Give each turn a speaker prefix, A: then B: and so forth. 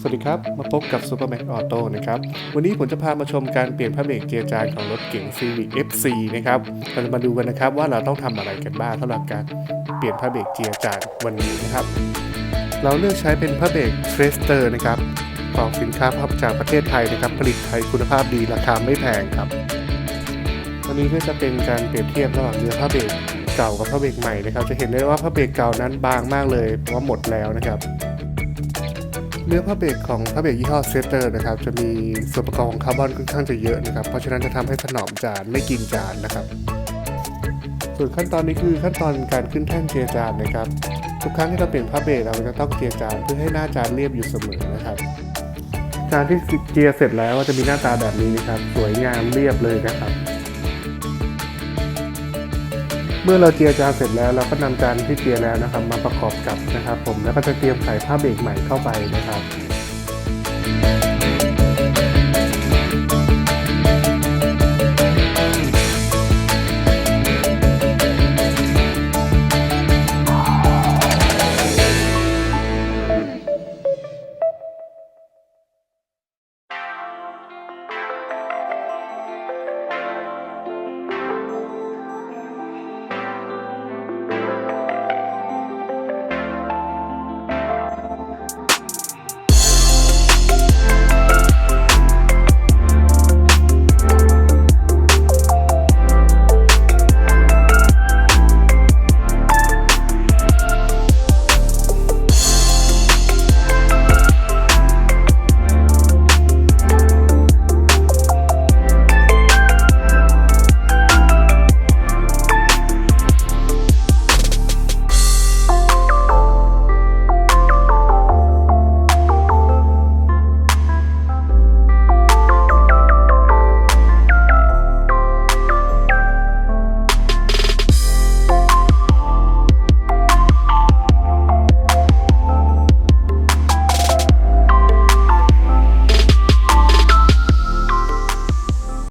A: สวัสดีครับ มาพบกับ Supermax Auto นะครับ วันนี้ผมจะพามาชมการเปลี่ยนผ้าเบรกเกียร์จานของรถเก๋ง Civic FC นะครับ เราจะมาดูกันนะครับว่าเราต้องทำอะไรกันบ้างสำหรับการเปลี่ยนผ้าเบรกเกียร์จานวันนี้นะครับ เราเลือกใช้เป็นผ้าเบรก Traster นะครับของสินค้าภาพจากประเทศไทยนะครับ ผลิตไทยคุณภาพดีราคาไม่แพงครับวันนี้ก็จะเป็นการเปรียบเทียบระหว่างเนื้อผ้าเบรกเก่ากับผ้าเบรกใหม่นะครับ จะเห็นได้ว่าผ้าเบรกเก่านั้นบางมากเลยเพราะว่าหมดแล้วนะครับ เนื้อผ้าเบรกของผ้าเบรกยี่ห้อเซเตอร์นะครับจะมีส่วนประกอบของคาร์บอนค่อนข้างจะเยอะนะครับ เพราะฉะนั้นจะทำให้ถนอมจานไม่กินจานนะครับ ส่วนขั้นตอนนี้คือขั้นตอนการขึ้นแท่นเจียจานนะครับทุกครั้งที่เราเปลี่ยนผ้าเบรกเราจะต้องเจียจานเพื่อให้หน้าจานเรียบอยู่เสมอนะครับจานที่เจียร์เสร็จแล้วจะมีหน้าตาแบบนี้นะครับ สวยงามเรียบเลยนะครับ เมื่อเราเจียจานเสร็จแล้วเราก็นำจานที่เจียแล้วนะครับ มาประกอบกับนะครับ ผมแล้วก็จะเตรียมใส่ผ้าเบรกใหม่เข้าไปนะครับ